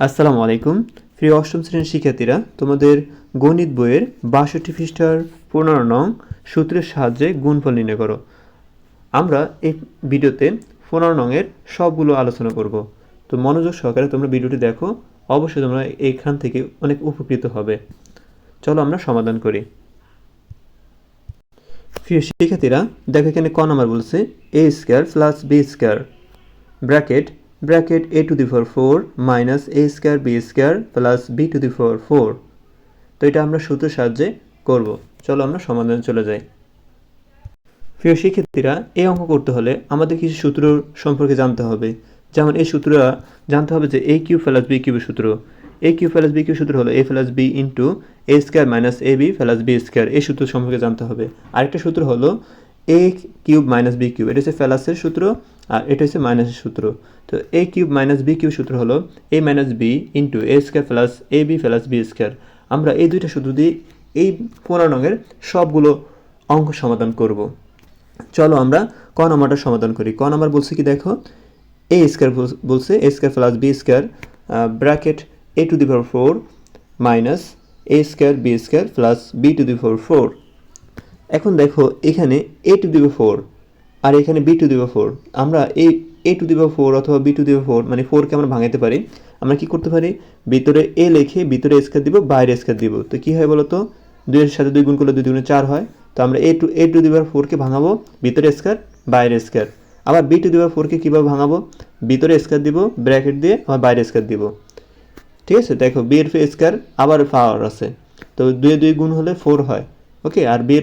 আসসালামু আলাইকুম। প্রিয় অষ্টম শ্রেণির শিক্ষার্থীরা, তোমাদের গণিত বইয়ের বাষট্টি পৃষ্ঠার পনেরো নং সূত্রের সাহায্যে গুণফল নির্ণয় করো। আমরা এই ভিডিওতে পনেরো নংয়ের সবগুলো আলোচনা করব। তো মনোযোগ সহকারে তোমরা ভিডিওটি দেখো, অবশ্যই তোমরা এইখান থেকে অনেক উপকৃত হবে। চলো আমরা সমাধান করি। প্রিয় শিক্ষার্থীরা, দেখো এখানে ক নাম্বার বলছে A square plus B square bracket bracket A to the four four minus A square B square plus B to the four four. তো এটা আমরা সূত্রের সাহায্যে করব। চলো আমরা সমাধানে চলে যাই। প্রিয় শিক্ষার্থীরা এই অঙ্ক করতে হলে আমাদের কিছু সূত্র সম্পর্কে জানতে হবে। যেমন এই সূত্রটা জানতে হবে যে এ কিউ প্লাস বি কিউবের সূত্র। A cube plus B cube সূত্র হলো A plus B into A square minus A B plus B square এই সূত্র সম্পর্কে জানতে হবে। আরেকটা সূত্র হলো A cube minus B cube এটা হচ্ছে ফ্যালাসের সূত্র আর এটা হচ্ছে মাইনাসের সূত্র। তো A cube minus B cube সূত্র হলো A minus B into A square plus A B plus B square আমরা এই দুইটা সূত্র দিয়ে এই পনেরো নঙের সবগুলো অঙ্ক সমাধান করব। চলো আমরা ক নম্বরটা সমাধান করি। ক নম্বর বলছে কি দেখো? এ স্কোয়ার বলছে A square plus B square bracket A to the power four minus A square B square plus B to the power four এখন দেখো এখানে এ টু দি ফোর আর এখানে বি টু দি ফোর আমরা এই A to the four অথবা B to the four মানে ফোরকে আমরা ভাঙাতে পারি। আমরা কি করতে পারি? ভিতরে এ লিখে ভিতরে স্কোয়ার দিব, বাইরে স্কোয়ার দিব। তো কী হয় বলো তো দুইয়ের সাথে দুই গুণ করলে দুই দুগুণে চার হয়। তো আমরা এ টু এ টু দি ফোরকে ভাঙাবো, ভিতরে স্কোয়ার বাইরে স্কোয়ার আবার বি টু দি ফোরকে কীভাবে ভাঙাবো? ভিতরে স্কোয়ার দিব ব্র্যাকেট দিয়ে আবার বাইরে স্কোয়ার দিব। ঠিক আছে? দেখো বি এর স্কোয়ার আবার পাওয়ার আছে। তো দুই দুই গুণ হলে ফোর হয়। Okay R B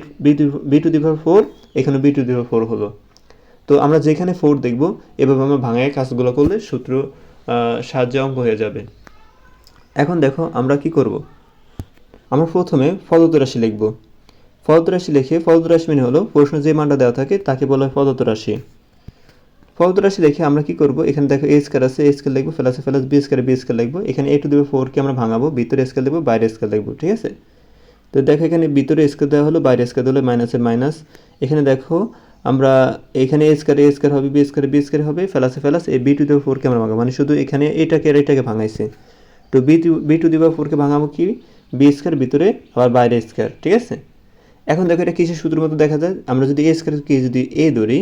B to the power four এখানে B to the power four হলো। তো আমরা যেখানে ফোর দেখব, এভাবে আমরা ভাঙায় কাজগুলো করলে সূত্র সাহায্যে অঙ্ক হয়ে যাবে। এখন দেখো আমরা কি করব? আমরা প্রথমে ফদত রাশি লিখব। ফদত রাশি লিখে ফদত রাশি মানে হলো প্রশ্ন যে মানটা দেওয়া থাকে তাকে বলা হয় ফদত রাশি। ফদত রাশি লিখে আমরা কি করব? এখানে দেখো এ স্কোয়ার আছে এ স্কোয়ার লিখব ফেলাসে plus B square B square লিখব। এখানে এ টু দেবে ফোরকে আমরা ভাঙাবো, ভিতরে স্কোয়ার লিখব, বাইরে স্কোয়ার লিখব, ঠিক আছে? তো দেখো এখানে ভিতরে স্কোয়ার দেওয়া হলো, বাইরে স্কোয়ার দেওয়া হলো মাইনাসের মাইনাস এখানে দেখো, আমরা এখানে এ স্কোয়ার এ স্কোয়ার হবে বি স্কোয়ার বি স্কোয়ার হবে ফেলাসে ফেলাস এই বি টু দেবো ফোরকে আমরা ভাঙাবো। মানে শুধু এখানে এটাকে আর এটাকে ভাঙাইছে। তো বি টু বি টু দেবো ফোরকে ভাঙাবো কি? বি স্কোয়ার ভিতরে, আবার বাইরে স্কোয়ার ঠিক আছে? এখন দেখো এটা কিসের সূত্রের মতো দেখা যায়? আমরা যদি এ স্কোয়ারকে যদি এ ধরি,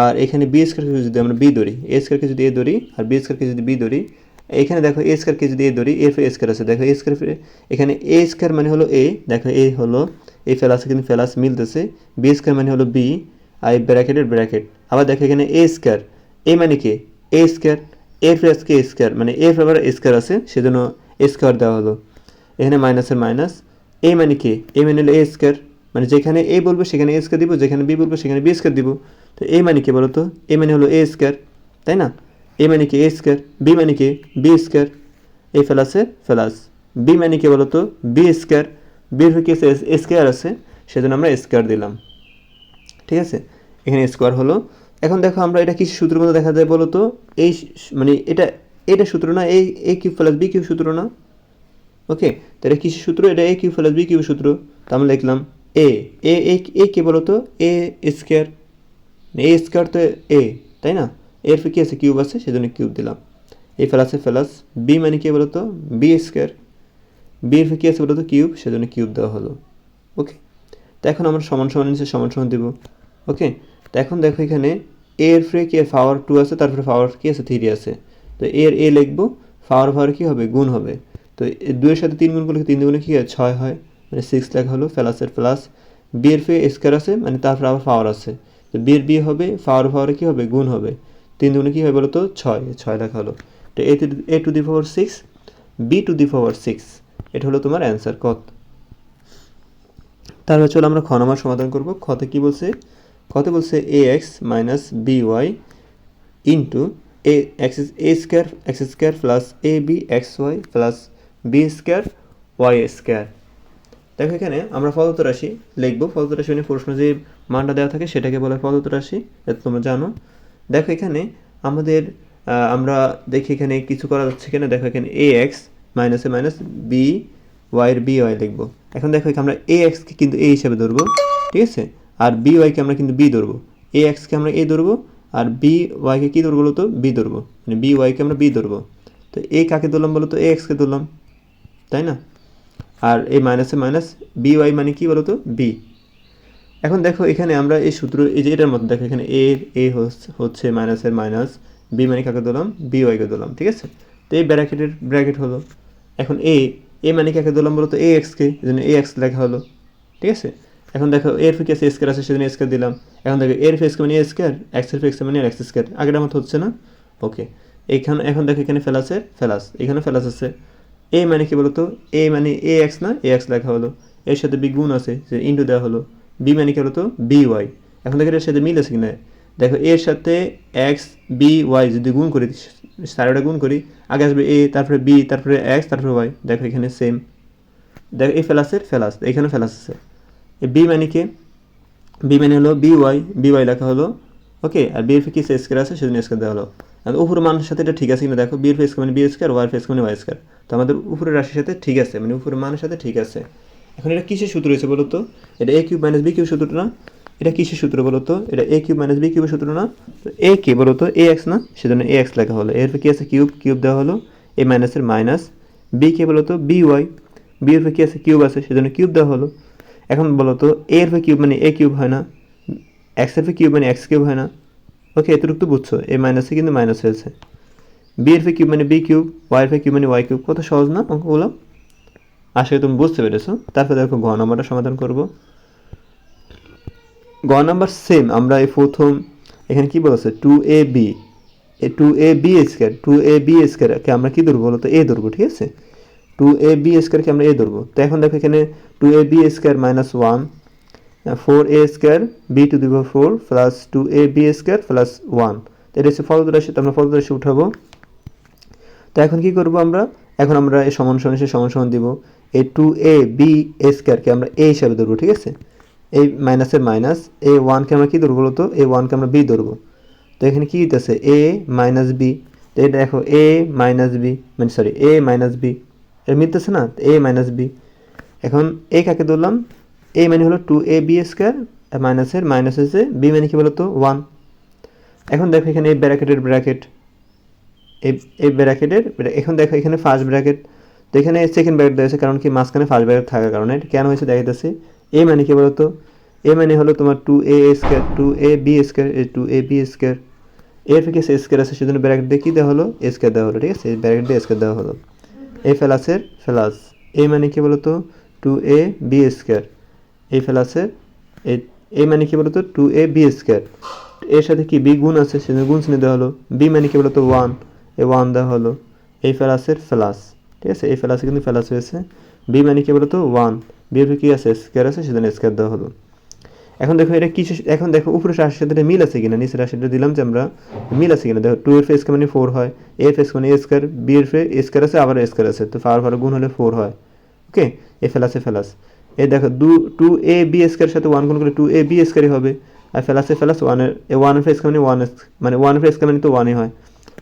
আর এখানে বি স্কোয়ারকে যদি আমরা বি ধরি এ স্কোয়ারকে যদি এ ধরি, আর বি স্কোয়ারকে যদি বি ধরি এখানে দেখো এ স্কোয়ারকে যদি এ ধরি এ এ স্কোয়ার আছে। দেখো এ স্কোয়ার এখানে এ স্কোয়ার মানে হলো এ দেখো এ হলো এই ফেলাসে কিন্তু ফেলাস মিলতেছে। বি স্কোয়ার মানে হলো বি আর ব্র্যাকেটের ব্র্যাকেট আবার দেখো এখানে এ স্কোয়ার এ মানে কি? এ স্কোয়ার এর প্লাস কে স্কোয়ার মানে এ আবার স্কোয়ার আছে, সেজন্য এ স্কোয়ার দেওয়া হলো। এখানে মাইনাসের মাইনাস এ মানে কি? এ মানে হলো এ স্কোয়ার মানে যেখানে এ বলব সেখানে এ স্কোয়ার দিব, যেখানে বি বলব সেখানে বি স্কোয়ার দিব। তো এ মানে কি বলো তো এ মানে হলো এ স্কোয়ার তাই না? এ মানে কি এ স্কোয়ার বি মানে কি বি স্কোয়ার, এ ফেলাসে ফেলাস বি মানে কি বলো তো, বি স্কোয়ার বির কি স্কোয়ার আছে, সেজন্য আমরা স্কোয়ার দিলাম। ঠিক আছে? এখানে স্কোয়ার হলো। এখন দেখো আমরা এটা কি সূত্রের মধ্যে দেখা যায় বলো তো? এই মানে এটা এটা সূত্র না, এই, A cube plus B cube সূত্র না? ওকে তো এটা কিসের সূত্র? এটা A cube plus B cube সূত্র। তো আমরা লিখলাম এ। এ এ কে বলো তো? এ স্কোয়ার। এ স্কোয়ার তো এ, তাই না? এর কি আছে কিউব আছে, সেজন্য কিউব দিলাম। এই ফেলাসে ফেলাস বি মানে কি বলতো? বি স্কোয়ার বি এর কি আছে বলতো কিউব, সেজন্য কিউব দেওয়া হলো। ওকে? তো এখন আমরা সমান সমান নিচে সমান সমান দেবো। ওকে? তো এখন দেখো এখানে এ এর ফ্রে কি পাওয়ার টু আছে, তারপরে পাওয়ার কি আছে থ্রি আছে। তো এর এ লিখব পাওয়ার পাওয়ার কী হবে? গুণ হবে। তো দুয়ের সাথে তিন গুণ করলে তিন গুণে কী হয়? ছয় হয়। মানে সিক্স লেখা হলো ফেলাসের প্লাস বি এর ফে স্কোয়ার আছে মানে তারপরে আবার পাওয়ার আছে। তো বিয়ের বিয়ে হবে পাওয়ার পাওয়ারে কী হবে? গুণ হবে। তিন দুগুণে কী হবে বলো তো ছয়। ছয় লেখা হলো। তো A A to the power six B to the power six এটা হলো তোমার অ্যান্সার কত? তারপর চলো আমরা খ নাম্বার সমাধান করব। খতে কি বলছে? খতে বলছে A X minus B Y into A X A square X square plus A B X Y plus B square Y square দেখো এখানে আমরা ফলত রাশি লিখব। ফলত রাশি মানে প্রশ্ন যে মানটা দেওয়া থাকে সেটাকে বলে ফলত রাশি। এটা তোমরা জানো। দেখো এখানে আমাদের আমরা দেখি এখানে কিছু করা যাচ্ছে এখানে দেখো এখানে এ এক্স মাইনাসে মাইনাস বি ওয়াইয়ের বি ওয়াই লিখব এখন দেখো এখানে আমরা এ এক্সকে কিন্তু এ হিসাবে ধরবো, ঠিক আছে? আর বি ওয়াইকে আমরা কিন্তু বি ধরবো। এ এক্সকে আমরা এ ধরবো, আর বি ওয়াইকে কী ধরবো তো বি ধরবো। মানে বি ওয়াইকে আমরা বি ধরবো। তো এ কাকে ধরলাম বলো তো এ এক্সকে ধরলাম, তাই না? আর এ মাইনাসে মাইনাস বি ওয়াই মানে কি বলো তো বি এখন দেখো এখানে আমরা এই সূত্র, এই যে এটার মতো দেখো, এখানে এ এ হচ্ছে মাইনাসের মাইনাস বি মানে কাকে দিলাম? বি ওয়াইকে দিলাম, ঠিক আছে? তো এই ব্র্যাকেটের, ব্র্যাকেট হলো, এখন এ এ মানে কাকে দিলাম বলো তো এ এক্সকে এই জন্য এ এক্স লেখা হলো, ঠিক আছে? এখন দেখো এর ফিকে আছে স্কোয়ার আছে, সেজন্য স্কোয়ার দিলাম। এখন দেখো এর ফেক্স মানে এ স্কোয়ার এক্সের ফেক্স মানে এক্স স্কোয়ার আগের মতো হচ্ছে না? ওকে এখানে, এখন দেখো এখানে ফেলাসের ফেলাস এখানে ফেলাস আছে। এ মানে কি বলতো? এ মানে এ এক্স না? এ এক্স লেখা হলো। এর সাথে বি গুণ আছে, যে ইন্টু দেওয়া হলো। বি মানে কি বলতো? বি ওয়াই এখন দেখো এর সাথে মিল আছে কিনা? দেখো এর সাথে এক্স বি ওয়াই যদি গুণ করি সারাটা গুণ করি, আগে আসবে এ তারপরে বি তারপরে এক্স তারপরে ওয়াই দেখো এখানে সেম দেখো এই ফেলাসের ফেলাস এখানে ফেলাস আছে। এই বি মানে কে? বি মানে হলো বি ওয়াই বি ওয়াই লেখা হলো ওকে আর বি এর কি স্কোয়ার আছে? সেজন্য স্কোয়ার দেওয়া হলো। আর উপর মানের সাথে এটা ঠিক আছে কিনা? দেখো বি এর ফেস মানে বি স্কোয়ার ওয়াই ফেস মানে ওয়াই স্কোয়ার তো আমাদের উপরের রাশির সাথে ঠিক আছে মানে উপরের মানের সাথে ঠিক আছে। এখন এটা কিসের সূত্র রয়েছে বলো তো? এটা A cube minus B cube সূত্র না? এটা কিসের সূত্র বলো তো? এটা এ কিউব মাইনাস বি কিউবের সূত্র না? তো এ কি বলো তো? এ এক্স না? সেজন্য এ এক্স লেখা হলো। এর কি আছে? কিউব। কিউব দেওয়া হলো এ মাইনাসের মাইনাস বি কে বলো তো? বি ওয়াই বি এর কি আছে? কিউব আছে। সেজন্য কিউব দেওয়া হলো। এখন বলো তো এ এর কিউব মানে এ কিউব হয় না। এক্সের কিউব মানে এক্স কিউব হয় না। ওকে, এতটুকু তো বুঝছ। এ মাইনাসে কিন্তু মাইনাস হয়েছে। বি এর কিউব মানে বি কিউব। ওয়াই এর কিউব মানে ওয়াই কিউব। কত সহজ না, অঙ্কগুলো? আশা করি তুমি বুঝতে পেরেছ। তারপরে দেখো, ঘ নম্বরটা সমাধান করব। গ নাম্বার সেম আমরা এই প্রথম, এখানে কি বলেছে? Two A B A two A B square two A B স্কোয়ারকে আমরা কি ধরবো বলো তো এ ধরবো, ঠিক আছে? টু এ বি স্কোয়ারকে আমরা এ ধরবো। তো এখন দেখো এখানে two A B square minus one four A square B to the power four plus two A B square plus one তো এটা হচ্ছে ফলত রাশি, তো আমরা ফলত রাশি উঠাবো। তো এখন কি করব আমরা? এখন আমরা এই সমান সমান সে সমান সমান দিব। এই টু এ বি এ স্কোয়ারকে আমরা এ হিসাবে ধরবো, ঠিক আছে? এই মাইনাসের মাইনাস এ ওয়ানকে আমরা কী ধরবো বলতো? এ ওয়ানকে আমরা বি ধরবো। তো এখানে কী দিতেছে? এ মাইনাস বি তো এটা দেখো এ মাইনাস বি মানে সরি এ মাইনাস বি এটা মিলতেছে না? এ মাইনাস বি এখন এ কাকে ধরলাম? এ মানে হলো টু এ বি স্কোয়ার মাইনাসের মাইনাস হচ্ছে বি মানে কি বলতো? ওয়ান এখন দেখো এখানে এই ব্র্যাকেটের ব্র্যাকেট এই ব্র্যাকেটের এখন দেখো এখানে ফার্স্ট ব্র্যাকেট এখানে সেকেন্ড ব্র্যাকেট দেওয়া কারণ কি মাঝখানে ফার্স্ট ব্র্যাকেট থাকার কারণে এটা কেন হয়েছে দেখা যাচ্ছে এ মানে কি বলতো? এ মানে হলো তোমার two A square two A B square A two A B square এর থেকে সে স্কোয়ার আছে, সেজন্য ব্র্যাকেট দিয়ে কী দেওয়া হলো? স্কোয়ার দেওয়া হলো, ঠিক আছে? ব্র্যাকেট দিয়ে স্কোয়ার দেওয়া হলো। এ ফেলাসের ফেলাস এ মানে কি বলতো? টু এ বি স্কোয়ার এই ফেলাসের এ মানে কি বলতো? টু এ বি স্কোয়ার এর সাথে কি বি গুণ আছে, সেজন্য গুণ চিনে দেওয়া হলো। বি মানে কি বলতো? ওয়ান এ ওয়ান দেওয়া হলো। এই ফেলাসের ফেলাস ঠিক আছে? এই ফেলাসে কিন্তু ফেলাস হয়েছে। বি মানে কি বলতো? ওয়ান বি এর কি আছে? স্কোয়ার আছে, সেজন্য স্কোয়ার দেওয়া হলো। এখন দেখো, এটা কিছু এখন দেখো উপরে রাশির সাথে মিল আছে কিনা? নিচের রাশিটা দিলাম যে আমরা মিল আছে কিনা? দেখো টু এর ফেস মানে ফোর হয়। এ ফেস মানে এ স্কোয়ার বি এর ফে স্কোয়ার আছে, আবার স্কোয়ার আছে। তো ফার ফার গুণ হলে ফোর হয়। ওকে এ ফেলাসে ফেলাস এ দেখো, দু টু এ বি স্কোয়ার সাথে ওয়ান গুণ করে টু এ বি স্কোয়ারই হবে। আর ফেলাসে ফেলাস ওয়ানের এ ওয়ানের ফেস মানে ওয়ান মানে ওয়ান ফেস মানে তো ওয়ানই হয়।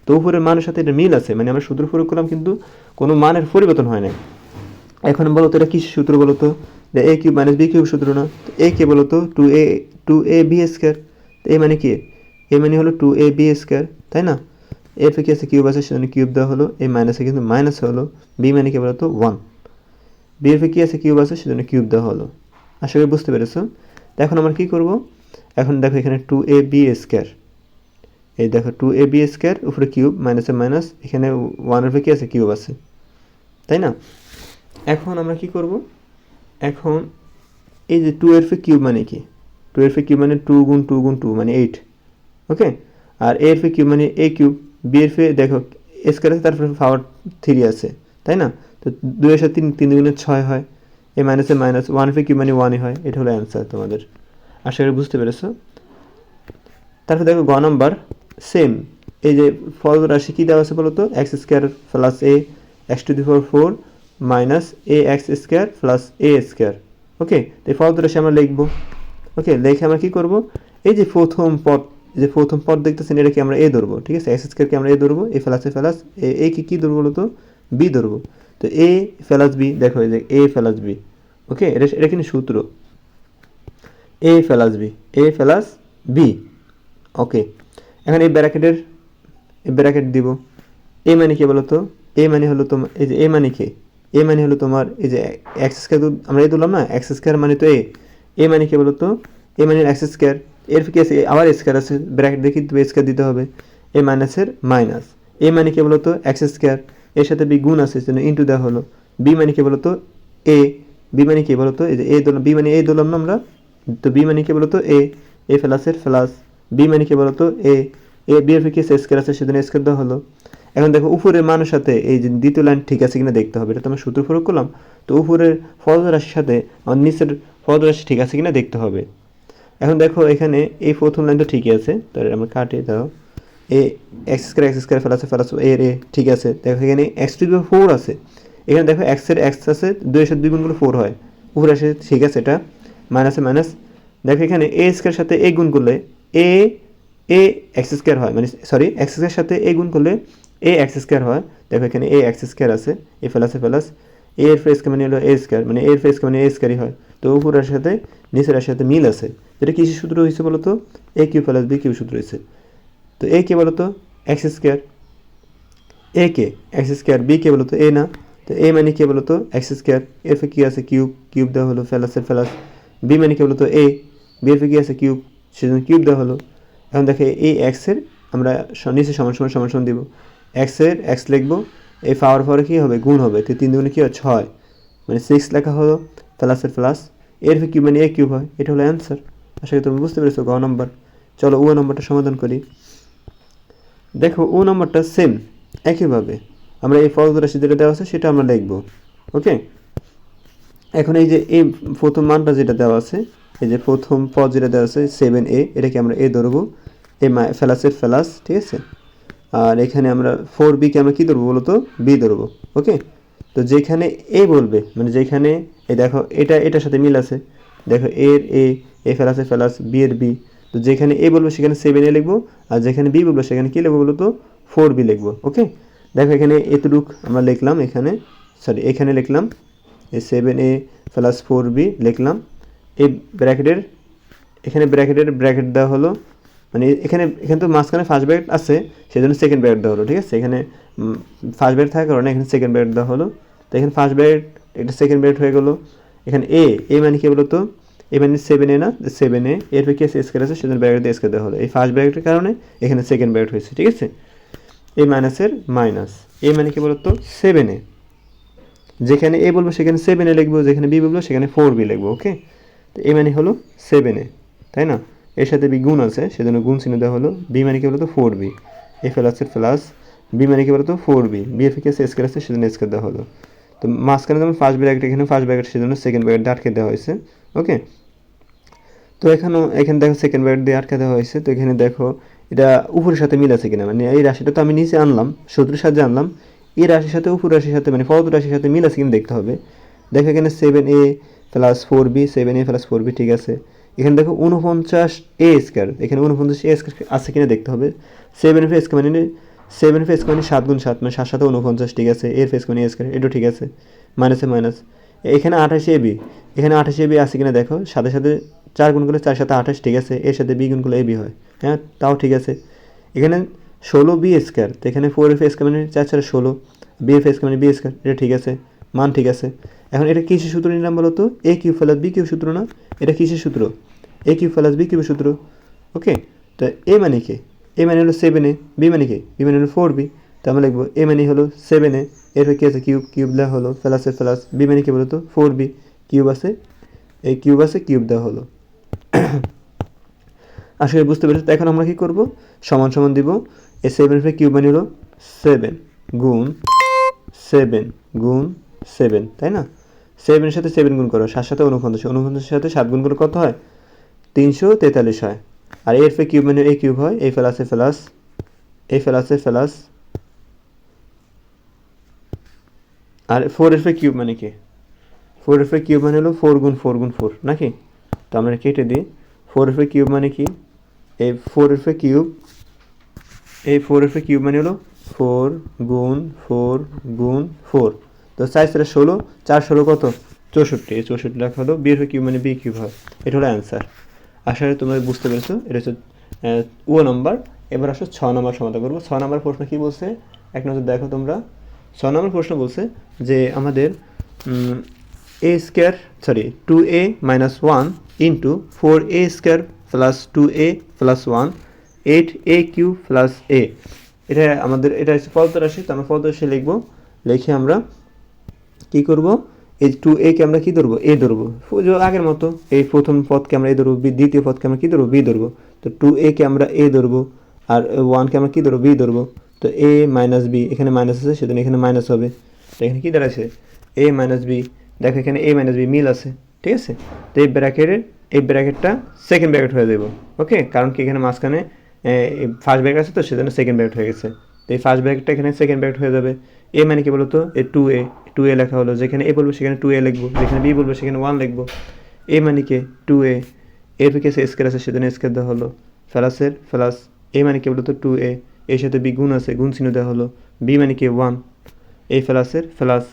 তো মানের সাথে এটা মিল আছে মানে আমরা সূত্র প্রয়োগ করলাম কিন্তু কোনো মানের পরিবর্তন হয় না এখন বলো তো এটা কি সূত্র বলো তো? A cube minus B cube সূত্র না? তো এ কে বলো তো? Two A two A B square তো এ মানে কি? এ মানে হলো টু এ বি স্কোয়ার তাই না? এ থেকে আছে কিউব আছে, সেজন্য কিউব দেওয়া হলো এই মাইনাসে কিন্তু মাইনাস হলো বি মানে কি বলো তো? ওয়ান বি এর কি আছে? কিউব আছে, সেজন্য কিউব দেওয়া হলো। আশা করি বুঝতে পেরেছ। তো এখন আমরা কী করব? এখন দেখো এখানে টু এ বি স্কোয়ার এই দেখো টু এ বি স্কোয়ার উপরে কিউব মাইনাসে মাইনাস এখানে ওয়ানের কি আছে কিউব আছে, তাই না? এখন আমরা কি করব? এখন এই যে টু এর ফে কিউব মানে কি? টু এর ফে কিউব মানে টু গুণ টু গুণ টু মানে এইট ওকে আর এর ফে কিউব মানে এ কিউব বি এর ফে দেখো স্কোয়ার আছে, তারপরে পাওয়ার থ্রি আছে, তাই না? তো দুইয়ের সাথে তিন তিন দুগুণে ছয় হয় এ মাইনাসে মাইনাস ওয়ান ফে কিউব মানে ওয়ানই হয়, এটা হলো অ্যান্সার তোমাদের। আশা করি বুঝতে পেরেছ। তারপর দেখো গ নাম্বার সেম এই যে ফল রাশি কী দেওয়া আছে বলো তো X square plus A X to the four four minus A X square plus A square okay তো এই ফল রাশি আমরা লিখব। ওকে লিখে আমরা কী করব? এই যে প্রথম পদ যে প্রথম পদ দেখতেছেন, এটাকে আমরা এ ধরবো। ঠিক আছে? এক্স স্কোয়ারকে আমরা এ ধরবো এ ফেলাসে ফেলাস এ কি কী ধরবো বলো তো বি ধরবো। তো এ ফেলাস বি দেখো এই যে এ ফেলাস বি ওকে এটা এটা কিন্তু সূত্র। এ ফেলাস বি এ ফেলাস বি ওকে এখন এই ব্র্যাকেটের ব্র্যাকেট দিব। এ মানে কি বলতো? এ মানে হলো তোমার এই যে এ মানে কি? এ মানে হলো তোমার এই যে এক্স স্কোয়ার আমরা এই তুললাম না? এক্স স্কোয়ার মানে তো এ। এ মানে কি বলতো? এ মানে এক্স স্কোয়ার। এর কি আছে? আবার স্কোয়ার আছে। ব্র্যাকেট দেখি তো স্কোয়ার দিতে হবে। এ মাইনাসের মাইনাস। এ মানে কি বলতো? X square. এর সাথে বি গুণ আছে, সেজন্য ইন্টু দেওয়া হলো। বি মানে কি বলতো? এ। বি মানে কি বলতো? এই যে এ দিলাম বি মানে এ দিলাম না আমরা? তো বি মানে কি বলতো? এ। এ প্লাসের প্লাস বি মানে কি বলতো? এ এ, বি এর কি স্কোয়ার আছে? সেজন্য স্কোয়ার দেওয়া হলো। এখন দেখো, উপরের মানের সাথে এই যে দ্বিতীয় লাইন ঠিক আছে কিনা দেখতে হবে। এটা তো আমরা সূত্র প্রয়োগ করলাম। তো উপরের ফল রাশির সাথে আমার নিচের ফল রাশি ঠিক আছে কিনা দেখতে হবে। এখন দেখো, এখানে এই প্রথম লাইন তো ঠিকই আছে। তাহলে আমরা কাটে দাও। A X square X square ফেলাছে ফেলাছে এর এ ঠিক আছে। দেখো, এখানে এক্স টু ফোর আছে। এখানে দেখো এক্সের এক্স আছে দুইয়ের সাথে দুই গুণগুলো ফোর হয়। উপরে আসে ঠিক আছে এটা। মাইনাসে মাইনাস দেখো, এখানে এ স্কোয়ার সাথে এ গুণ করলে এ এ এক্স স্কোয়ার হয় মানে সরি, এক্স স্কোয়ার সাথে এ গুণ করলে এ এক্স স্কোয়ার হয়। দেখো এখানে এ এক্স স্কোয়ার আছে, এ প্লাসে প্লাস। এ এর ফেস মানে হলো? এ স্কোয়ার মানে এর ফেস মানে এ স্কোয়ারই হয়। তো উপরের সাথে, নিচের সাথে মিল আছে। এটা কিসের সূত্র হয়েছে বলো তো A cube plus B cube সূত্র হয়েছে। তো এ কে বলো তো এক্স স্কোয়ার। এ কে? এক্স স্কোয়ার, বি কে বলো তো এ না। তো এ মানে কে বলো তো এক্স স্কোয়ার। এর ফে কি আছে? কিউব। কিউব দেওয়া হলো ফেলাসের ফেলাস। বি মানে কে বলো তো এ। বি এর ফে কি আছে? কিউব। সেজন্য কিউব দেওয়া হলো। এখন দেখে এই এক্সের আমরা নিচে সমান সমান সমান সমান দিব। এক্সের এক্স লিখব, এই পাওয়ার পরে কী হবে? গুণ হবে। তো তিন দুগুণে কী হয়? ছয়। মানে সিক্স লেখা হলো প্লাসের প্লাস এর কিউব মানে এ কিউব হয়। এটা হলো অ্যান্সার আশা করি তুমি বুঝতে পেরেছ গ নম্বর। চলো ও নম্বরটা সমাধান করি। দেখো ও নম্বরটা সেম একইভাবে। আমরা এই ফল রাশি যেটা দেওয়া আছে, সেটা আমরা লিখব। ওকে এখন এই যে এই প্রথম মানটা যেটা দেওয়া আছে এই যে প্রথম পদ যেটা দেওয়া আছে সেভেন এ এটাকে আমরা এ ধরবো। এ মা ফেলাসের ফেলাস ঠিক আছে? আর এখানে আমরা ফোর বিকে আমরা কী ধরবো বলো তো বি ধরবো ওকে তো যেখানে এ বলবে মানে যেখানে, এই দেখো, এটা, এটার সাথে মিল আছে। দেখো, এর এ এ ফেলাসের ফেলাস বি এর বি তো যেখানে এ বলব, সেখানে সেভেন এ লিখব। আর যেখানে বি বলব, সেখানে কী লিখব বলো তো ফোর বি লিখব ওকে দেখো, এখানে এতটুক আমরা লিখলাম, এখানে সরি এখানে লিখলাম। A seven A plus four B লিখলাম। এই ব্র্যাকেটের, এখানে ব্র্যাকেটের ব্র্যাকেট দেওয়া হলো মানে এখানে এখানে তো মাঝখানে ফার্স্ট ব্র্যাকেট আছে সেই জন্য সেকেন্ড ব্র্যাকেট দেওয়া হলো, ঠিক আছে? এখানে ফার্স্ট ব্র্যাকেট থাকার কারণে এখানে সেকেন্ড ব্র্যাকেট দেওয়া হলো। তো এখানে ফার্স্ট ব্র্যাকেট, এটা সেকেন্ড ব্র্যাকেট হয়ে গেলো। এখানে এ এ মানে কি বলতো? এ মানে সেভেন এ না? সেভেন এ এর কি আছে আছে, সেজন্য ব্র্যাকেট দিয়ে স্কোয়ার দেওয়া হলো। এই ফার্স্ট ব্র্যাকেটের কারণে এখানে সেকেন্ড ব্র্যাকেট হয়েছে, ঠিক আছে? এ মাইনাসের মাইনাস এ মানে কি বলতো? সেভেন এ যেখানে এ বলব, সেখানে সেভেন এ লিখব, যেখানে বি বলব, সেখানে ফোর বি লিখব ওকে এ মানে হলো সেভেন এ তাই না? এর সাথে বি গুণ আছে, সেজন্য গুণ চিহ্ন দেওয়া হলো বি মানে কি বলতো? ফোর বি এ প্লাসের প্লাস বি মানে কি বলতো? ফোর বি বি এফ কে স্কোয়ার আছে, সেজন্য স্কোয়ার দেওয়া হলো। তো মাঝখানে যেমন ফার্স্ট ব্র্যাকেট এখানে ফার্স্ট ব্র্যাকেট সেজন্য সেকেন্ড ব্র্যাকেট আটকে দেওয়া হয়েছে ওকে তো এখানেও এখানে দেখো সেকেন্ড ব্র্যাকেট দিয়ে আটকে দেওয়া হয়েছে, তো এখানে দেখো এটা উপরের সাথে মিল আছে কিনা? মানে এই রাশিটা তো আমি নিচে আনলাম সূত্রের সাথে আনলাম, এই রাশির সাথে উপর রাশির সাথে মানে ফলত রাশির সাথে মিল আছে কিনা দেখতে হবে। দেখো এখানে seven A plus four B, seven A plus four B, ঠিক আছে। এখানে দেখো উনপঞ্চাশ এ স্কোয়ার। এখানে উনপঞ্চাশ এ স্কোয়ার আছে কিনা দেখতে হবে। সেভেন ফেস মানে সেভেন ফেস মানে সাত গুণ সাত মানে সাত সাথে উনপঞ্চাশ ঠিক আছে। এর ফেস মানে এ স্কোয়ার, এটাও ঠিক আছে। মাইনাসে মাইনাস। এখানে আঠাশ এ বি। এখানে আঠাশ এ বি আছে কিনা দেখো। সাথে সাথে চার গুণ করলে চার সাথে আঠাশ, ঠিক আছে। এর সাথে বি গুণ করলে এ বি হয়। হ্যাঁ তাও ঠিক আছে। এখানে ষোলো বি স্কোয়ার। তো এখানে ফোর এফ স্কোয়ার মানে চার চার ষোলো। বি এফ স্কোয়ার মানে বি স্কোয়ার, এটা ঠিক আছে। মান ঠিক আছে। এখন এটা কিসের সূত্র নিলাম বলো তো? A cube plus B cube সূত্র না? এটা কিসের সূত্র? A cube plus B cube সূত্র। ওকে? তো এ মানে কে? এ মানে হলো সেভেন এ বি মানে কে? বি মানে হলো ফোর বি তো আমরা লিখব এ মানে হলো সেভেন এ এরপর কী আছে? কিউব কিউব দেওয়া হলো প্লাসে প্লাস বি মানে কি বলো তো? ফোর বি কিউব আছে? এই কিউব আছে, কিউব দেওয়া হলো। আসলে বুঝতে পেরেছি? তো এখন আমরা কি করব? সমান সমান দিব। এ সেভেন ফে কিউব মানে হলো সেভেন গুণ সেভেন গুণ সেভেন তাই না? সেভেনের সাথে সেভেন গুণ করো, সাত সাথে উনপঞ্চাশ উনপঞ্চাশের সাথে সাত গুণ করলে কত হয়? তিনশো তেতাল্লিশ হয়। আর এর ফে কিউব মানে এই কিউব হয় এই ফেলাসে ফেলাস এই ফেলাসে ফেলাস আর ফোর এর ফে কিউব মানে কি? ফোর এর ফে কিউব মানে হলো ফোর গুণ ফোর গুণ ফোর নাকি? তো আমরা কেটে দিই। ফোর এর ফে কিউব মানে কি? এই ফোর এর ফে কিউব এই ফোর এর ফে কিউব মানে হলো ফোর গুণ ফোর গুণ ফোর তো সাইজ চারে ষোলো, চার ষোলো কত? চৌষট্টি, এই চৌষট্টি লেখা হলো বি এর ফে কিউব মানে বি কিউব হয়। এটা হলো অ্যান্সার আশা করি তোমরা বুঝতে পেরেছ। এটা হচ্ছে ও নম্বর এবার আসো ছ নম্বর সমাধান করব। ছ নম্বর প্রশ্ন কী বলছে? এক নজর দেখো তোমরা। ছ নম্বর প্রশ্ন বলছে যে আমাদের A square sorry two A minus one into four A square plus two A plus one eight A cube plus A এটা আমাদের, এটা হচ্ছে ফলত রাশি। তো আমরা ফলত রাশি লিখব। লিখে আমরা কি করব? এই টু এ কে আমরা কি ধরবো? এ ধরবো। আগের মতো, এই প্রথম পদকে আমরা এ ধরবো, বি দ্বিতীয় পদকে আমরা কি ধরবো? বি ধরবো। তো টু এ কে আমরা এ ধরবো, আর ওয়ানকে আমরা কি ধরবো? বি ধরবো। তো এ মাইনাস বি এখানে মাইনাস আছে, সেজন্য এখানে মাইনাস হবে। তো এখানে কি দাঁড়াচ্ছে এ মাইনাস বি দেখো এখানে এ মাইনাস বি মিল আছে, ঠিক আছে? তো এই ব্র্যাকেটের এই ব্র্যাকেটটা সেকেন্ড ব্র্যাকেট হয়ে যাব ওকে কারণ কি এখানে মাঝখানে ফার্স্ট ব্র্যাকেট আছে তো, সেজন্য সেকেন্ড ব্র্যাকেট হয়ে গেছে। তো এই ফার্স্ট ব্র্যাকেটটা এখানে সেকেন্ড ব্র্যাকেট হয়ে যাবে। এ মানে কি বলতো? এ টু এ টু এ লেখা হলো। যেখানে এ বলব, সেখানে টু এ লিখব। যেখানে বি বলব, সেখানে ওয়ান লিখব। এ মানে কি? টু এ এর থেকে স্কেয়ার আছে, সেজন্য স্কেয়ার দেওয়া হলো। ফ্লাসের ফ্লাস এ মানে কি বলতো? টু এ এর সাথে বি গুণ আছে, গুণ চিহ্ন দেওয়া হলো। বি মানে কি? ওয়ান এই ফ্লাসের ফ্লাস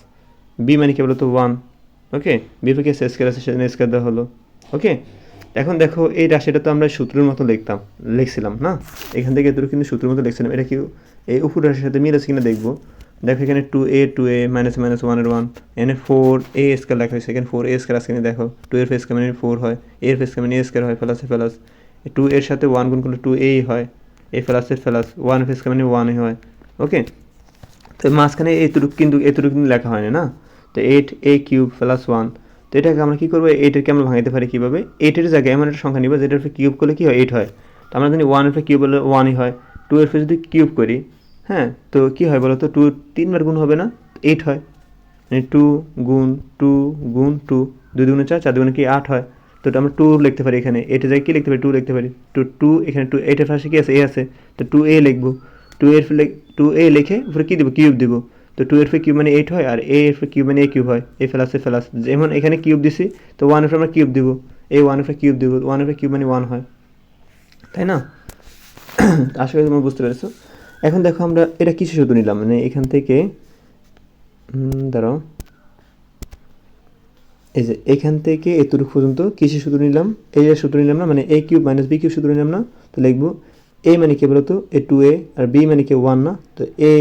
বি মানে কি বলতো? ওয়ান ওকে বি থেকে স্কেয়ার আছে, সেজন্য স্কেয়ার দেওয়া হলো। ওকে এখন দেখো, এই রাশিটা তো আমরা সূত্রের মতো লিখতাম, লিখছিলাম, না? এখান থেকে তোর কিন্তু সূত্রের মতো লিখছিলাম। এটা কি এই উপর রাশির সাথে মিল আছে কিনা দেখব। দেখো এখানে two A two A minus minus ওয়ানের ওয়ান এখানে ফোর এ স্কেয়ার লেখা হয়েছে। এখানে ফোর এ স্কেয়ার আছে দেখো। টু এর ফেস কেমন ফোর হয়। এর ফেস কেমন এ স্কেয়ার হয় প্লাসে প্লাস টু এর সাথে ওয়ান গুণ করলে টু এই হয়। এ প্লাসের প্লাস ওয়ান ফেস কেমন ওয়ানই হয়। ওকে তো মাঝখানে এতটুকু কিন্তু এতটুকু কিন্তু লেখা হয় না? তো eight A cube plus one তো এটাকে আমরা কী করব? এইটাকে আমরা ভাঙাতে পারি কীভাবে? এইটের জায়গায় এমন একটা সংখ্যা নিব। যেটার কিউব করলে কী হয়? এইট হয়। তো আমরা জানি ওয়ান উপরে কিউব হলে ওয়ানই হয়। টু এর যদি কিউব করি হ্যাঁ তো কী হয় বলো তো টু তিনবার গুণ হবে না? এইট হয়। মানে টু গুণ টু গুণ টু দুই দুগুণে চার চার দুগুণে কি আট হয়? তো এটা আমরা টু লিখতে পারি এখানে। এটার জায়গায় কী লিখতে পারি? টু লিখতে পারি। টু টু এখানে টু এইটের পাশে কী আছে? এ আছে। তো টু এ লিখব। টু এর টু এ লিখে উপরে কী দেবো? কিউব দেবো। তো টু এর ফে কিউব মানে এইট হয় আর এ এর ফে কিউব মানে এ কিউব হয়। এ ফেলাসে ফেলাস যেমন এখানে কিউব দিছি, তো ওয়ানের আমরা কিউব দিব। এ ওয়ানের কিউব দিব। ওয়ানের কিউব মানে ওয়ান হয়। তাই না? আশা করি তোমরা বুঝতে পেরেছ। এখন দেখো আমরা এটা কিছু শুধু নিলাম? মানে এখান থেকে দাঁড়াও। এই যে এখান থেকে এতটুকু পর্যন্ত কিছু সূত্র নিলাম? এই সূত্র নিলাম না মানে A cube minus B cube সূত্র নিলাম না। তো লিখব এ মানে কি বলতো? এ টু এ আর বি মানে কি ওয়ান না? তো এ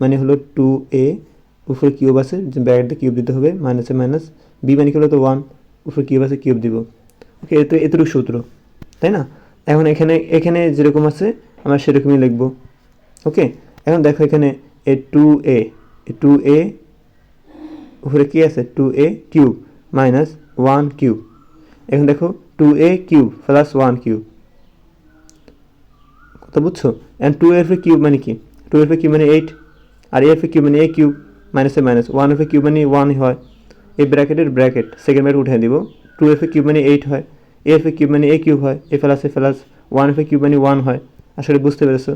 মানে হলো টু এ উপরে কিউব আছে, যে ব্যাগটা কিউব দিতে হবে, মাইনাসে মাইনাস। বি মানে কি বলতো? ওয়ান উপরে কিউব আছে, কিউব দিব। ওকে, এতো এতটুকু সূত্র, তাই না? এখন এখানে এখানে যেরকম আছে, আমরা সেরকমই লিখব। ওকে এখন দেখো এখানে এ টু এ টু এ উপরে কি আছে? Two A cube minus one cube এখন দেখো two A cube plus one cube কথা বুঝছ? অ্যান্ড টু এর ফে কিউব মানে কি? টু এর ফে কিউব মানে এইট আর এর ফে কিউব মানে এ কিউব মাইনাসে মাইনাস ওয়ানের ফে কিউব মানে ওয়ান হয়। এই ব্র্যাকেটের ব্র্যাকেট সেকেন্ড ব্র্যাকেট উঠে দিব। টু এর ফে কিউব মানে এইট হয়। এ এর ফে কিউব মানে এ কিউব হয়। এ প্লাস এ প্লাস ওয়ানের ফে কিউব মানে ওয়ান হয়। আসলে বুঝতে পেরেছ?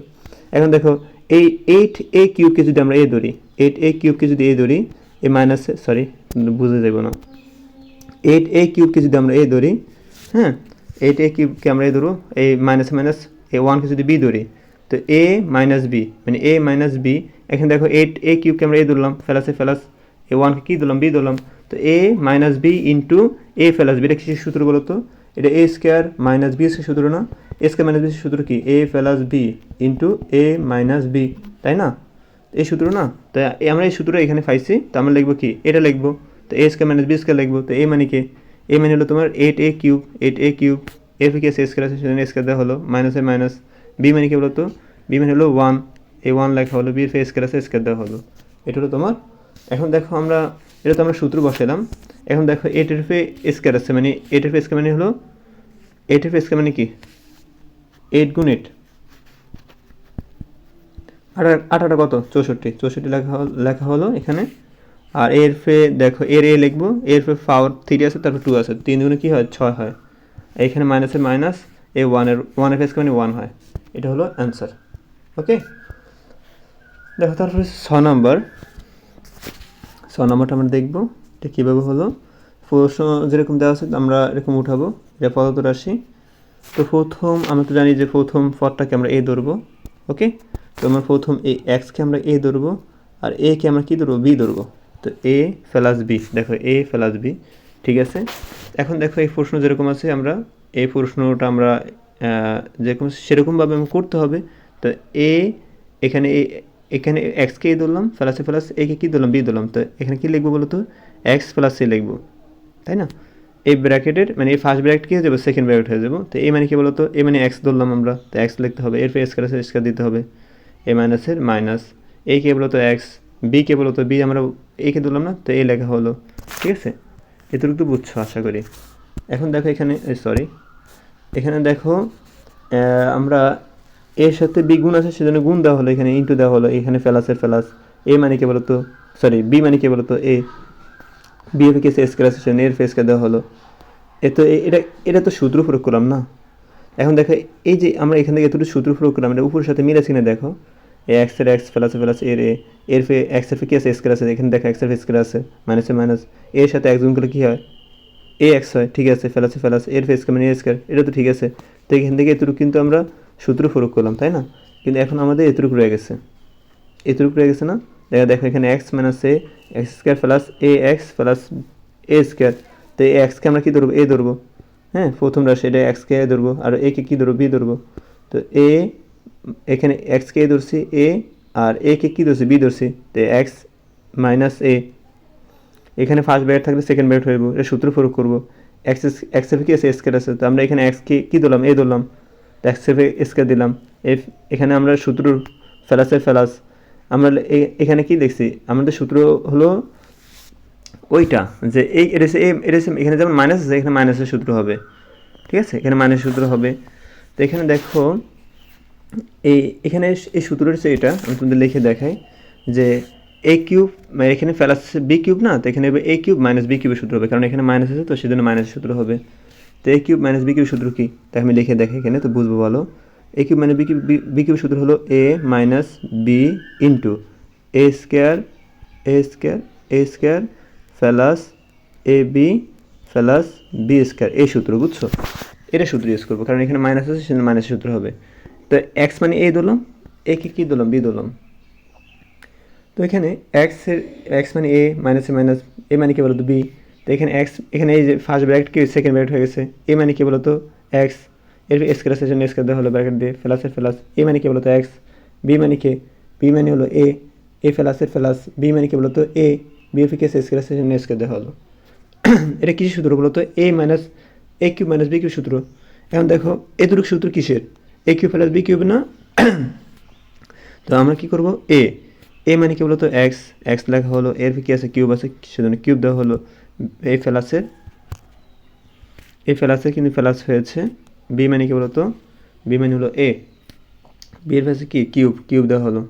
এখন দেখো, এই এইট এ কিউবকে যদি আমরা এ ধরি এইট এ কিউবকে যদি এ ধরি এ মাইনাসে সরি বুঝে যাব না। এইট এ কিউবকে যদি আমরা এ ধরি হ্যাঁ এইট এ কিউবকে আমরা এ ধরো এই মাইনাস মাইনাস এ ওয়ানকে যদি বি ধরি, তো এ মাইনাস বি মানে এ মাইনাস বি এখানে দেখো এইট এ কিউবকে আমরা এ ধরলাম ফেলাসে ফেলাস এ ওয়ানকে কী ধরলাম বি ধরলাম, তো A minus B into A plus B এটা কিসের সূত্র বলো তো এটা এ স্কোয়ার মাইনাস বি এর সূত্র না এ স্কোয়ার মাইনাস বি সূত্র কি A plus B into A minus B তাই না এই সূত্র না তো আমরা এই সূত্রটা এখানে পাইছি তো আমরা লিখব কি এটা লিখব তো A square minus B square লিখব তো এ মানে কি এ মানে হলো তোমার eight A cube eight A cube A থেকে এস স্কোয়ার আছে সেজন্য স্কোয়ার দেওয়া হলো মাইনাস এ মাইনাস বি মানে কি বলতো বি মানে হলো ওয়ান এ ওয়ান লেখা হলো বি ফে স্কোয়ার আছে স্কোয়ার দেওয়া হলো এটা হলো তোমার এখন দেখো আমরা এটা তো আমরা সূত্র বসালাম এখন দেখো এইটের ফে স্কোয়ার আছে মানে এইটের ফে স্কোয়ার মানে হলো এইটের ফে স্কোয়ার মানে কি এইট গুণ এইট আঠারো কত? চৌষট্টি। চৌষট্টি লেখা লেখা হলো এখানে। আর এর ফে, দেখো, এর এ লিখব। এর ফে পাওয়ার থ্রি আছে, তারপর টু আছে। তিন দুগুণে কী হয়? ছয় হয়। এইখানে মাইনাসের মাইনাস এ ওয়ানের ওয়ানের ফেস মানে ওয়ান হয়। এটা হলো অ্যান্সার ওকে দেখো, তারপরে ছ নম্বর ছ নম্বরটা আমরা দেখব। এটা কীভাবে হলো? প্রশ্ন যেরকম দেওয়া আছে, আমরা এরকম উঠাবো। এটা পদার্থ রাশি। তো প্রথম, আমরা তো জানি যে প্রথম পদটাকে আমরা এ ধরবো ওকে তো আমরা প্রথম এই এক্সকে আমরা এ ধরবো, আর এ কে আমরা কী ধরবো? বি ধরবো। তো এ প্লাস বি দেখো এ প্লাস বি ঠিক আছে? এখন দেখো এই প্রশ্ন যেরকম আছে, আমরা এই প্রশ্নটা আমরা যেরকম সেরকমভাবে আমি করতে হবে। তো এ এখানে এ এখানে এক্সকে এ ধরলাম প্লাসে প্লাস একে কী ধরলাম? বি ধরলাম। তো এখানে কী লিখব বলো তো এক্স প্লাস এ লিখব, তাই না? এই ব্র্যাকেটের মানে এই ফার্স্ট ব্র্যাকেট কী হয়ে যাবে? সেকেন্ড ব্র্যাকেট হয়ে যাব। তো এই মানে কী বলতো? এ মানে এক্স ধরলাম আমরা। তো এক্স লিখতে হবে। এরপর স্কোয়ার আছে স্কোয়ার দিতে হবে। এ মাইনাসের মাইনাস এ কে বলতো এক্স বি কে বলতো বি আমরা এ কে ধরলাম না? তো এ লেখা হলো। ঠিক আছে? এটুকু তো বুঝছ, আশা করি। এখন দেখো এখানে সরি এখানে দেখো আমরা এর সাথে বি গুণ আছে, সেজন্য গুণ দেওয়া হলো। এখানে ইন্টু দেওয়া হলো। এখানে ফেলাসের ফেলাস এ মানে কে বলতো? সরি বি মানে কে বলতো? এ বি এফ কে এস ক্লাস সেজন্য এর ফেসকে দেওয়া হলো। এ তো এটা এটা তো সূত্র প্রয়োগ করলাম না? এখন দেখো, এই যে আমরা এখান থেকে এতটুকু সূত্র প্রয়োগ করলাম এটা উপরের সাথে মিলে কিনা দেখো। এ এক্সের এক্স, প্লাস প্লাস, এর এর ফে, এক্সের ফে কি আছে? স্কোয়ার আছে এখানে দেখো, এক্সের স্কোয়ার আছে মাইনাসে মাইনাস এর সাথে এক গুণ করলে কী হয়? এ এক্স হয়, ঠিক আছে ফেলাসে ফেলাস এর ফেস মানে এ স্কোয়ার এটা তো ঠিক আছে। তো এখান থেকে এতটুকু কিন্তু আমরা সূত্র প্রয়োগ করলাম তাই না? কিন্তু এখন আমাদের এতটুকু রয়ে গেছে। এতটুকু রয়ে গেছে না? দেখা এখানে X minus A X square plus A X plus A square তো এই এক্সকে আমরা কী ধরবো? এ ধরবো। হ্যাঁ প্রথম রাশি এটা এক্সকে এ ধরবো আর এ কে কী ধরবো? বি ধরবো। তো এ এখানে এক্সকে এ ধরছি? এ আর এ কে কী ধরছি? বি ধরছি। তো এক্স মাইনাস এ এখানে ফার্স্ট ব্র্যাকেট থাকলে সেকেন্ড ব্র্যাকেট হইব এটা সূত্র প্রয়োগ করব। এক্স এক্স এফ কি আছে? স্কেয়ার আছে। তো আমরা এখানে এক্স কে ধরলাম? এ ধরলাম। তো এক্স এফ স্কেয়ার দিলাম। এফ, এখানে আমরা সূত্র ফেলাসের ফেলাস। আমরা এখানে কি দেখছি? আমাদের সূত্র হলো ওইটা, যে এই এটা হচ্ছে এ এটা এখানে যেমন মাইনাস আছে, এখানে মাইনাসের সূত্র হবে। ঠিক আছে? এখানে মাইনাস সূত্র হবে। তো এখানে দেখো, এই, এখানে এই সূত্রটা হচ্ছে এটা আমি তোমাদের লিখে দেখাই, যে এ কিউব মানে এখানে ফেলাস বি কিউব না, তো এখানে এ কিউব মাইনাস বি কিউবের সূত্র হবে, কারণ এখানে মাইনাস আছে, তো সেজন্য মাইনাসের সূত্র হবে। তো A cube minus B cube সূত্র কি? তাই আমি লিখে দেখাই এখানে, তো বুঝব ভালো A cube minus B cube B cube সূত্র হলো A minus B into A square A square A square plus A B plus B square এই সূত্র, বুঝছ? এটা সূত্র ইউজ করব, কারণ এখানে মাইনাস আছে, সেজন্য মাইনাস সূত্র হবে। তো এক্স মানে এ দিলাম এ কে কী দিলাম বি দিলাম তো এখানে এক্সের এক্স মানে এ মাইনাস এ মাইনাস এ মানে কি বলতো? বি তো এখানে এক্স এখানে এই যে ফার্স্ট ব্র্যাকেট কি সেকেন্ড ব্র্যাকেট হয়ে গেছে। এ মানে কি বলতো? এক্স এর স্কোয়ার আছে জন্য স্কোয়ার দেওয়া হলো ব্র্যাকেট দিয়ে ফেলাসের ফেলাস এ মানে কি বলতো এক্স বি মানে কে বি মানে হলো এ এ ফেলাসের ফেলাস বি মানে কি বলতো এ বি এফ কে স্কোয়ার আছে জন্য স্কোয়ার দেওয়া হলো। এটা কিসের সূত্র বলতো? A minus A cube minus B cube সূত্র। এখন দেখো এ দুটো সূত্র কিসের? A cube plus B cube না? তো আমরা কি করব? এ এ মানে কি বলতো এক্স এক্স লেখা হলো, এর কি আছে? কিউব আছে সেজন্য কিউব দেওয়া হলো। এই ফেলাসের এই ফেলাসের কিন্তু ফেলাস হয়েছে। বি মানে কি বলতো? বি মানে হলো এ বি এর কি? কিউব কিউব দেওয়া হলো।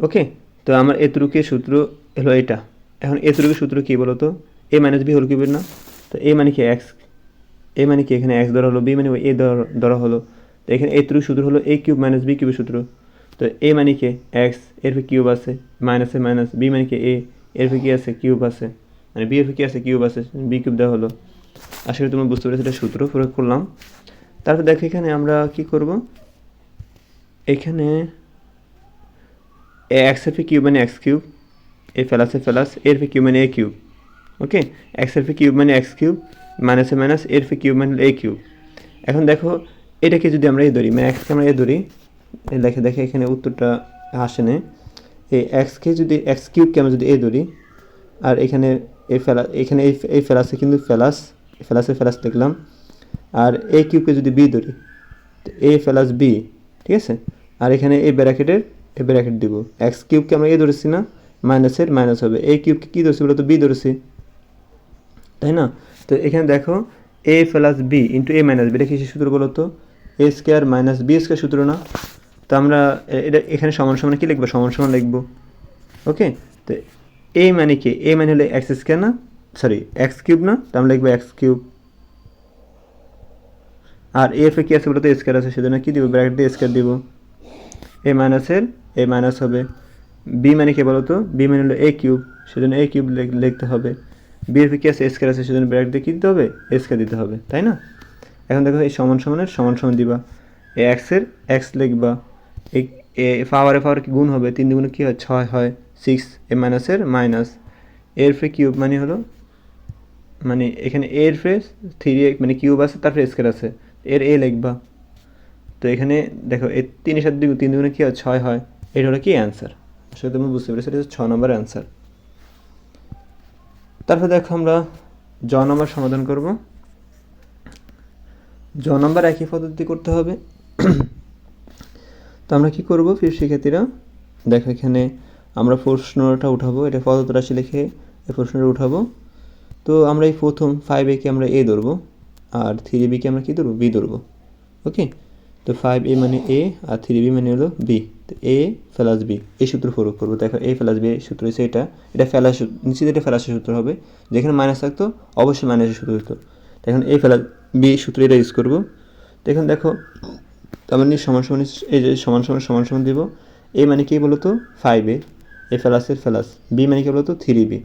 ওকে তো আমার এ এতটুকু সূত্র হলো এটা। এখন এ এতটুকু সূত্র কি বলতো? এ মাইনাস বি হলো কিউবের না? তো এ মানে কি এক্স এ মানে কি? এখানে এক্স ধরা হলো। বি মানে এ ধরা হলো। তো এখানে এতটুকু সূত্র হলো এ কিউব মাইনাস বি কিউবের সূত্র। তো এ মানে কি এক্সের ফে কিউব আছে। মাইনাসে মাইনাস বি মানে কি এ এর ফে কি আছে? কিউব আছে। মানে বি এর ফে কি আছে? কিউব আছে। বি কিউব দেওয়া হলো। আসলে তোমরা বুঝতে পেরেছ এটা সূত্র প্রয়োগ করলাম। তারপর দেখো এখানে আমরা কি করব? এখানে এ এক্সের ফে কিউব মানে এক্স কিউব, এ ফেলাসে ফেলাস এর ফে কিউব মানে এ কিউব, ওকে? এক্স ফে কিউব মানে এক্স কিউব মাইনাসে মাইনাস এর ফে কিউব মানে এ কিউব। এখন দেখো, এটাকে যদি আমরা এ ধরি মানে এক্সকে আমরা এ ধরি, এ দেখে দেখে এখানে উত্তরটা আসে না। এই এক্সকে যদি এক্স কিউবকে আমরা যদি এ ধরি, আর এখানে এ ফেলা, এখানে এই এই ফেলাসে কিন্তু ফেলাস, ফেলাসে ফেলাস দেখলাম আর এ কিউবকে যদি বি ধরি, তো এ ফেলাস বি ঠিক আছে? আর এখানে এই ব্র্যাকেটের এ ব্র্যাকেট দিব। এক্স কিউবকে আমরা এ ধরেছি না মাইনাসের মাইনাস হবে। এ কিউবকে কী ধরছি বলো তো বি ধরেছি। তাই না? তো এখানে দেখো A plus B into A minus B এটা কিসের সূত্র বলো তো A square minus B square সূত্র না? তো আমরা এটা এখানে সমান সমান কি লিখব? সমান সমান লিখব। ওকে? তো এ মানে কি? এ মানে হলো এক্স স্কোয়ার না? সরি এক্স কিউব না? তো আমরা লিখব এক্স কিউব আর এফ কি আছে বলতো স্কোয়ার আছে, সেজন্য কী দিব? ব্র্যাকেট দিয়ে স্কোয়ার দিব। এ মাইনাসের এ মাইনাস হবে। বি মানে কি বলতো? বি মানে হলো এ কিউব সেজন্য এ কিউব লিখতে হবে। বি এর কি আছে স্কোয়ার আছে, সেজন্য ব্র্যাকেট দিয়ে কি দিতে হবে? স্কোয়ার দিতে হবে, তাই না? এখন দেখো, এই সমান সমানের সমান সমান দিবা। এ এক্সের এক্স লিখবা। এ পাওয়ারে পাওয়ার কি গুণ হবে? তিন দুগুণে কী হয়? ছয় হয়। সিক্স এ মাইনাসের মাইনাস এর ফে কিউব মানে হলো মানে এখানে এর ফে থ্রি মানে কিউব আছে, তারপরে স্কোয়ার আছে। এর এ লিখবা। তো এখানে দেখো এই তিনের সাথে দুই তিন দুগুণে কী হয়? ছয় হয়। এটা হলো কি অ্যান্সার আসলে তুমি বুঝতে পেরেছ, এটা হচ্ছে ছ নম্বর অ্যান্সার তারপর দেখো আমরা জ নম্বর সমাধান করব। জ নম্বর একই পদ্ধতি করতে হবে। তো আমরা কি করব? ফির শিক্ষার্থীরা, দেখো এখানে আমরা প্রশ্নটা উঠাবো। এটা পদ্ধত রাশি লিখে এই প্রশ্নটা উঠাবো। তো আমরা এই প্রথম ফাইভ একে আমরা এ ধরবো। আর থ্রি বিকে আমরা কী ধরবো? বি ধরবো। ওকে তো ফাইভ এ মানে এ আর থ্রি বি মানে হলো বি তো এ প্লাস বি এই সূত্র প্রয়োগ করব। দেখো এ প্লাস বি সূত্র হচ্ছে এটা। এটা ফেলাস নিশ্চিত এটা ফেলাসের সূত্র হবে। যেখানে মাইনাস থাকতো, অবশ্যই মাইনাসের সূত্র হতো। এখন এ প্লাস বি সূত্র এটা ইউজ করব। তো এখন দেখো তার মানে সমান সমান, এই যে সমান সমান সমান সমান দিব। এ মানে কি বলতো? ফাইভ এ এ প্লাসের প্লাস বি মানে কি বলতো? থ্রি বি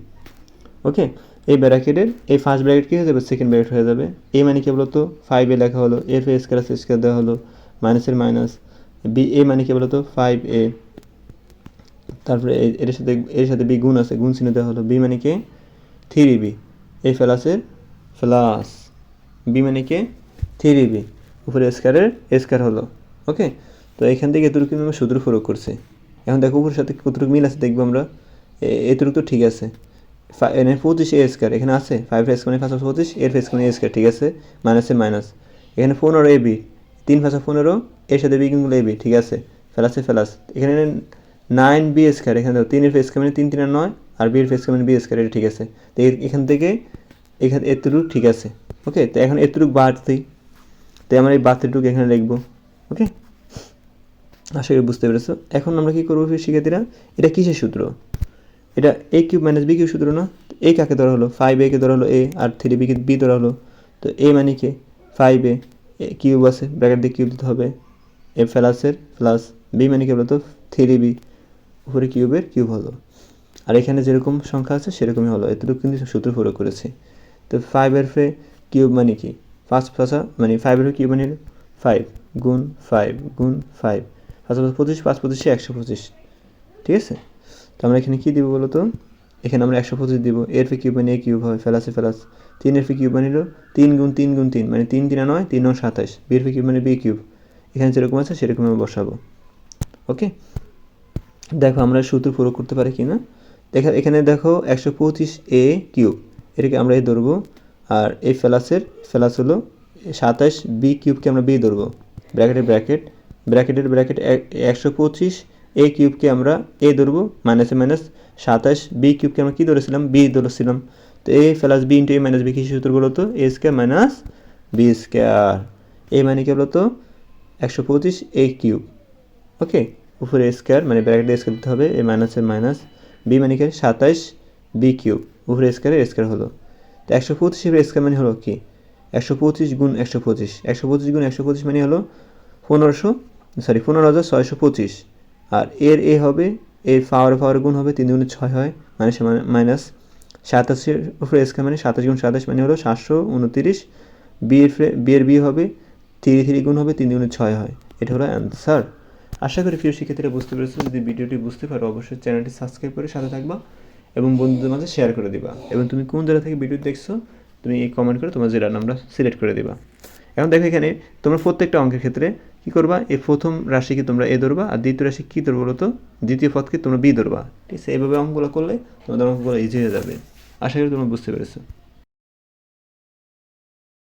ওকে এই ব্র্যাকেটের এই ফার্স্ট ব্র্যাকেট কী হয়ে যাবে? সেকেন্ড ব্র্যাকেট হয়ে যাবে। এ মানে কি বলতো? ফাইভ এ লেখা হলো। এর স্কোয়ার স্কোয়ার দেওয়া হলো। মাইনাসের মাইনাস বি এ মানে কি বলতো? ফাইভ এ তারপরে এর সাথে এর সাথে বি গুণ আছে। গুণ চিহ্ন দেওয়া হলো। বি মানে কে? থ্রি বি এ প্লাসের ফ্লাস বি মানে কে? থ্রি বি উপরে স্কোয়ারের স্কোয়ার হলো। ওকে তো এখান থেকে এতটুকু আমরা সূত্র প্রয়োগ করছি। এখন দেখো উপরের সাথে কতটুকু মিল আছে দেখব আমরা। এতটুকু তো ঠিক আছে। ফা- এখানে পঁচিশ এ স্কোয়ার এখানে আছে ফাইভ মানে পাঁচশো পঁচিশ এর ফেস মানে এ স্কোয়ার ঠিক আছে? মাইনাসে মাইনাস এখানে পনেরো এ বি তিন পাঁচশো পনেরো, এর সাথে বি কিন্তু এ বি ঠিক আছে? ফেলাসে ফেলাস এখানে নাইন বি স্কোয়ার এখানে তিনের ফেস মানে তিন তিন আর নয়, আর বিয়ের ফেস মানে বি স্কোয়ার এটা ঠিক আছে। তো এখান থেকে এখানে এতটুকু ঠিক আছে ওকে তো এখন এতটুকু বাড়তেই তো আমরা এই বাড়তিটুকু এখানে লিখব ওকে আশা করি বুঝতে পেরেছ। এখন আমরা কি করব শিক্ষার্থীরা? এটা কিসের সূত্র? এটা A cube minus B cube সূত্র না? এ কাকে ধরা হলো? ফাইভ এ কে ধরা হলো এ আর থ্রি বি কে বি ধরা হলো। তো এ মানে কে? ফাইভ এ কিউব আছে ব্র্যাকেট দিয়ে কিউব দিতে হবে। এ প্লাসের প্লাস বি মানে কি বলতো? থ্রি বি উপরে কিউবের কিউব হলো। আর এখানে যেরকম সংখ্যা আছে, সেরকমই হলো। এতটুকু কিন্তু সূত্র প্রয়োগ করেছি। তো ফাইভের ফে কিউব মানে কি? পাঁচ পাঁচা মানে ফাইভের কিউব মানে ফাইভ গুণ ফাইভ গুণ ফাইভ পাঁচ পঁচিশ, পাঁচ পঁচিশে একশো পঁচিশ। ঠিক আছে? তো আমরা এখানে কী দিব বলতো? এখানে আমরা একশো পঁচিশ দিব। এর ফি কিউব মানে এ কিউব হয় ফেলাসে ফেলাস। তিনের ফি কিউব মানে তিন গুণ তিন গুণ তিন মানে তিন তিন নয় তিন নয় সাতাশ। বির ফি কিউব মানে বি কিউব। এখানে যেরকম আছে সেরকম আমরা বসাবো। ওকে? দেখো আমরা সূত্র প্রয়োগ করতে পারি কি না? দেখা, এখানে দেখো একশো পঁচিশ এ কিউব। এটাকে আমরা এ ধরবো। আর এই ফেলাসের, ফেলাস হলো সাতাশ, বি কিউবকে আমরা বি ধরবো। ব্র্যাকেটের ব্র্যাকেট। ব্র্যাকেটের ব্র্যাকেট একশো পঁচিশ এ কিউবকে আমরা এ ধরবো মাইনাসে মাইনাস সাতাশ বি কিউবকে আমরা কী ধরেছিলাম? বি ধরেছিলাম। তো A plus B into A minus B কি সূত্র বলো তো A square minus B square A মানে কি বলো তো একশো পঁচিশ এ কিউব ওকে উপরে স্কোয়ার মানে ব্র্যাকেটে স্কোয়ার দিতে হবে। এ মাইনাসের মাইনাস বি মানে কি? সাতাইশ বি কিউব উপরে স্কোয়ারের স্কোয়ার হলো। তো একশো পঁচিশের স্কোয়ার মানে হলো কি? একশো পঁচিশ গুণ একশো পঁচিশ। একশো পঁচিশ গুণ একশো পঁচিশ মানে হলো পনেরোশো সরি পনেরো হাজার ছয়শো পঁচিশ। আর এর এ হবে, এর পাওয়ার পাওয়ার গুণ হবে তিন গুণে ছয় হয় মাইনাস মাইনাস সাতাশের উপরে স্কোয়ার মানে সাতাশ গুণ সাতাশ মানে হলো সাতশো উনতিরিশ। বিয়ের বিয়ের বি হবে থ্রি থ্রি গুণ হবে তিন গুণে ছয় হয়। এটা হলো অ্যান্সার আশা করি প্রিয় শিক্ষার্থীরা বুঝতে পেরেছ, যদি ভিডিওটি বুঝতে পারো অবশ্যই চ্যানেলটি সাবস্ক্রাইব করে সাথে থাকবা এবং বন্ধুদের মাঝে শেয়ার করে দিবা। এবং তুমি কোন জেলা থেকে ভিডিও দেখছ, তুমি এই কমেন্ট করে তোমার জেলার নামটা সিলেক্ট করে দিবা। এখন দেখো এখানে, তোমরা প্রত্যেকটা অঙ্কের ক্ষেত্রে কী করবা? এই প্রথম রাশিকে তোমরা এ ধরবা, আর দ্বিতীয় রাশি কী ধরবো বলো তো দ্বিতীয় পথকে তোমরা বি ধরবা। ঠিক আছে? এইভাবে অঙ্কগুলো করলে তোমাদের অঙ্কগুলো ইজি হয়ে যাবে। আশা করি তোমরা বুঝতে পেরেছ।